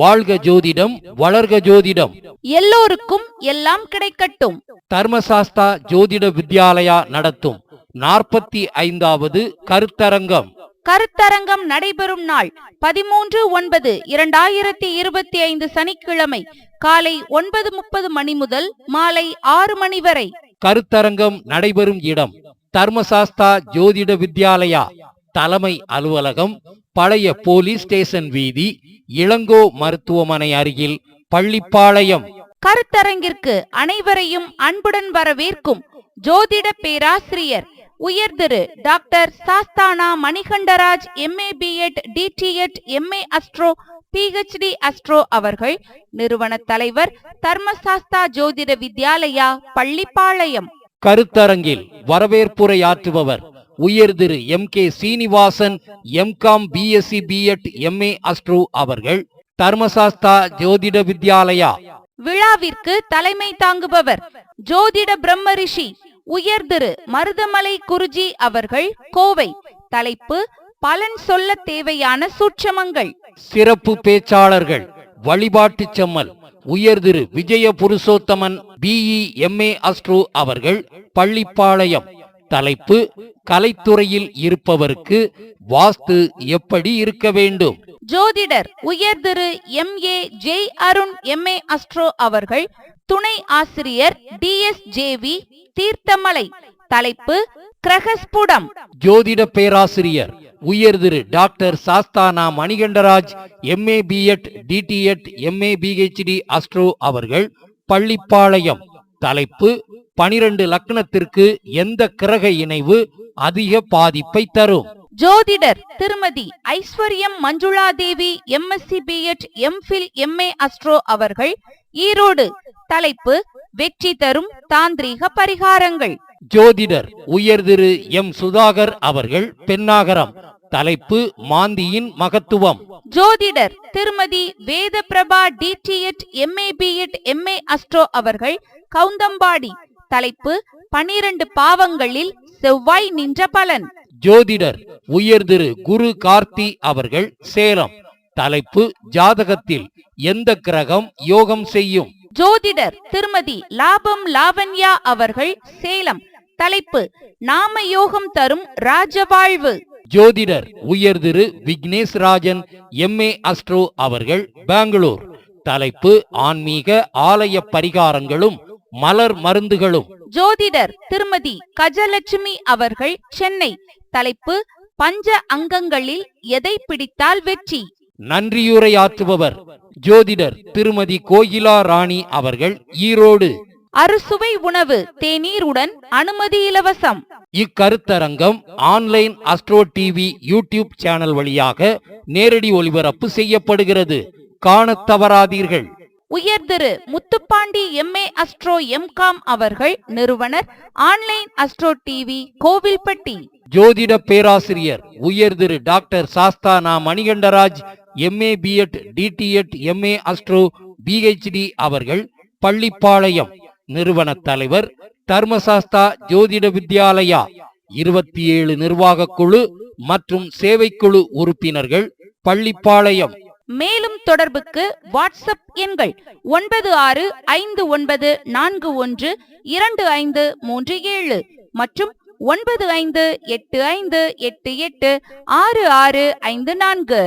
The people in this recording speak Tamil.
வாழ்க ஜோதிடம் வளர்க ஜோதிடம். எல்லோருக்கும் எல்லாம் கிடைக்கட்டும். தர்மசாஸ்தா ஜோதிட வித்யாலயா நடத்தும். நாற்பத்தி ஐந்தாவது கருத்தரங்கம். கருத்தரங்கம் நடைபெறும் நாள் பதிமூன்று ஒன்பது இரண்டாயிரத்தி இருபத்தி ஐந்து சனிக்கிழமை காலை ஒன்பது முப்பது மணி முதல் மாலை ஆறு மணி வரை. கருத்தரங்கம் நடைபெறும் இடம் தர்மசாஸ்தா ஜோதிட வித்யாலயா. தலைமை அலுவலகம் பழைய போலீஸ் ஸ்டேஷன் வீதி இளங்கோ மருத்துவமனை அருகில் பள்ளிப்பாளையம். கருத்தரங்கிற்கு அனைவரையும் அன்புடன் வரவேற்கும் ஜோதிட பேராசிரியர் உயர் Thiru doctor Sasthana Manikandaraj MA BEd DTEd MA astro PhD astro அவர்கள் நிறுவன தலைவர் தர்மசாஸ்தா ஜோதிட வித்யாலயா பள்ளிப்பாளையம். கருத்தரங்கில் வரவேற்புரையாற்றுபவர் உயர் Thiru M K Srinivasan MCom BSc BEd MA astro அவர்கள் தர்மசாஸ்தா ஜோதிட வித்யாலயா. விழாவிற்கு தலைமை தாங்குபவர் ஜோதிட பிரம்ம ரிஷி உயர் திரு மருதமலை குருஜி அவர்கள் கோவை. தலைப்பு பலன் சொல்ல தேவையான சூட்சமங்கள். சிறப்பு பேச்சாளர்கள் வழிபாட்டு செம்மல் உயர் Thiru Vijaya Purushothaman BE MA astro அவர்கள் பள்ளிப்பாளையம். தலைப்பு கலைத்துறையில் இருப்பவருக்கு வாஸ்து எப்படி இருக்க வேண்டும்? ஜோதிடர் உயர் Thiru M. A. Jai Arun MA astro அவர்கள் துணை ஆசிரியர் டி. எஸ். ஜேவி தீர்த்தமலை. தலைப்பு கிரகஸ்புடம். ஜோதிட பேராசிரியர் உயர் Thiru doctor Sasthana Manikandaraj MA BEd DTEd MA PhD astro அவர்கள் பள்ளிப்பாளையம். தலைப்பு பனிரெண்டு லக்னத்திற்கு எந்த கிரக இணைவு அதிக பாதிப்பை தரும்? ஜோதிடர் Thirumathi Aishwaryam Manjula Devi MSc BEd MPhil MA astro அவர்கள் ஈரோடு தலைப்பு வெற்றி தரும் தாந்திரீக பரிகாரங்கள். ஜோதிடர் உயர் திரு எம் சுதாகர் அவர்கள் பெண்ணாகரம் தலைப்பு மாந்தியின் மகத்துவம். ஜோதிடர் Thirumathi Veda Prabha DTEd MA BEd MA astro அவர்கள் கவுந்தம்பாடி தலைப்பு பனிரெண்டு பாவங்களில் செவ்வாய் நின்ற பலன். ஜோதிடர் உயர் திரு குரு கார்த்தி அவர்கள் சேலம். தலைப்பு ஜாதகத்தில் எந்த கிரகம் யோகம் செய்யும்? ஜோதிடர் திருமதி லாபம் லாவண்யா அவர்கள் சேலம். தலைப்பு நாம யோகம் தரும் ராஜவாழ்வு. ஜோதிடர் உயர் திரு விக்னேஷ் ராஜன் எம்ஏ அஸ்ட்ரோ அவர்கள் பெங்களூர். தலைப்பு ஆன்மீக ஆலய பரிகாரங்களும் மலர் மருந்துகளும். ஜோதிடர் திருமதி கஜலட்சுமி அவர்கள் சென்னை. தலைப்பு பஞ்ச அங்கங்களில் எதை பிடித்தால் வெற்றி? நன்றியுரையாற்றுபவர் ஜோதிடர் திருமதி கோகிலா ராணி அவர்கள் ஈரோடு. அறுசுவை உணவு தேநீருடன் அனுமதி இலவசம். இக்கருத்தரங்கம் online astro TV YouTube channel வழியாக நேரடி ஒளிபரப்பு செய்யப்படுகிறது. காணத் தவறாதீர்கள். உயர் Thiru Muthupandi MA astro MCom அவர்கள் நிறுவனர். Online astro TV Kovilpatti. ஜோதிட பேராசிரியர் உயர் Thiru doctor Sasthana Manikandaraj MA BEd DTEd MA astro PhD அவர்கள் பள்ளிப்பாளையம். நிறுவன தலைவர் தர்மசாஸ்தா ஜோதிட வித்யாலயா. இருபத்தி ஏழு நிர்வாக குழு மற்றும் சேவைக்குழு உறுப்பினர்கள் பள்ளிப்பாளையம். மேலும் தொடர்புக்கு வாட்ஸ்அப் எண்கள் ஒன்பது ஆறு ஐந்து ஒன்பது நான்கு ஒன்று இரண்டு ஐந்து மூன்று ஏழு மற்றும் ஒன்பது ஐந்து எட்டு ஐந்து எட்டு எட்டு ஆறு ஆறு ஐந்து நான்கு.